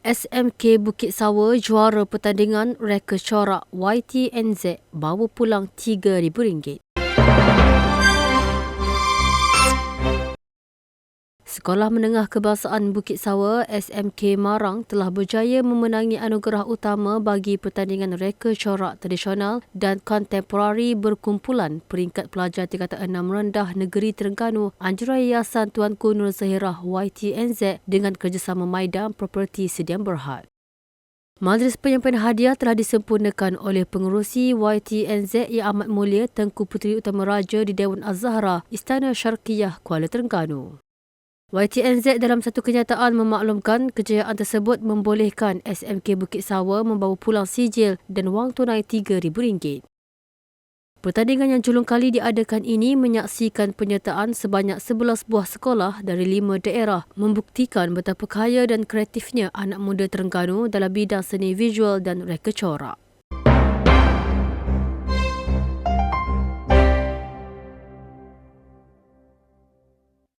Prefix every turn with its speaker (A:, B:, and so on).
A: SMK Bukit Sawa juara pertandingan reka corak YTNZ bawa pulang RM3,000. Sekolah Menengah Kebangsaan Bukit Sawa SMK Marang telah berjaya memenangi anugerah utama bagi pertandingan reka corak tradisional dan kontemporari berkumpulan peringkat pelajar tingkatan 6 rendah negeri Terengganu Anjura Yayasan Tuanku Nur Zahirah YTNZ dengan kerjasama Maidam Property Sedian Berhad. Majlis penyampaian hadiah telah disempurnakan oleh pengerusi YTNZ yang amat mulia Tengku Puteri Utama Raja di Dewan Az-Zahra, Istana Syarkiyah, Kuala Terengganu. YTNZ dalam satu kenyataan memaklumkan kejayaan tersebut membolehkan SMK Bukit Sawa membawa pulang sijil dan wang tunai RM3,000. Pertandingan yang julung kali diadakan ini menyaksikan penyertaan sebanyak 11 buah sekolah dari lima daerah membuktikan betapa kaya dan kreatifnya anak muda Terengganu dalam bidang seni visual dan reka corak.